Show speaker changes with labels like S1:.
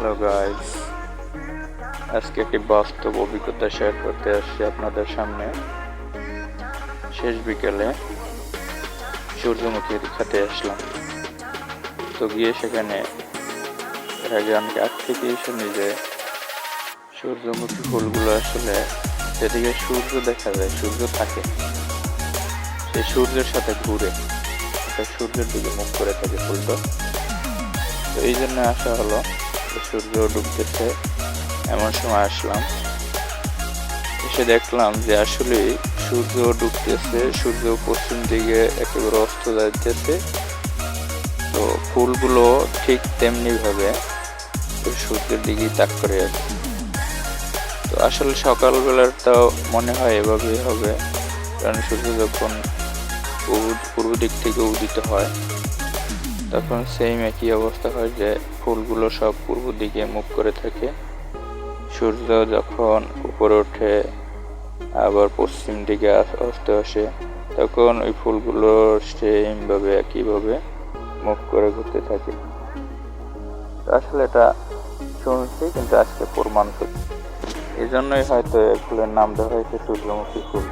S1: Hello guys আজকে একটি বাস্তব অভিজ্ঞতা শেয়ার করতে আসছি আপনাদের সামনে। শেষ বিকেলে সূর্যমুখী খেতে আসলাম। তো গিয়ে সেখানে এর আমি আগ থেকে শুনি যে সূর্যমুখী ফুলগুলো আসলে যেদিকে সূর্য দেখা যায়, সূর্য থাকে সে সূর্যের সাথে ঘুরে সূর্যের দিকে মুখ করে থাকে ফুলটা। তো এই জন্য আসা হলো সূর্য ডুবতেছে, এমন সময় আসলাম। এসে দেখলাম যে আসলে সূর্য ডুবতেছে, সূর্য পশ্চিম দিকে একেবারে অস্ত যাইতেছে। তো ফুলগুলো ঠিক তেমনি ভাবে সূর্যের দিকেই তাক করে আছে। তো আসলে সকালবেলাটাও মনে হয় এভাবেই হবে, কারণ সূর্য যখন পূর্ব দিক থেকে উদিত হয় তখন সেম একই অবস্থা হয় যে ফুলগুলো সব পূর্ব দিকে মুখ করে থাকে। সূর্য যখন উপরে ওঠে, আবার পশ্চিম দিকে অস্ত আসে, তখন ওই ফুলগুলো সেমভাবে একইভাবে মুখ করে ঘুরতে থাকে। আসলে এটা শুনছি, কিন্তু আজকে প্রমাণ এই জন্যই হয়তো ফুলের নাম দেওয়া হয়েছে সূর্যমুখী ফুল।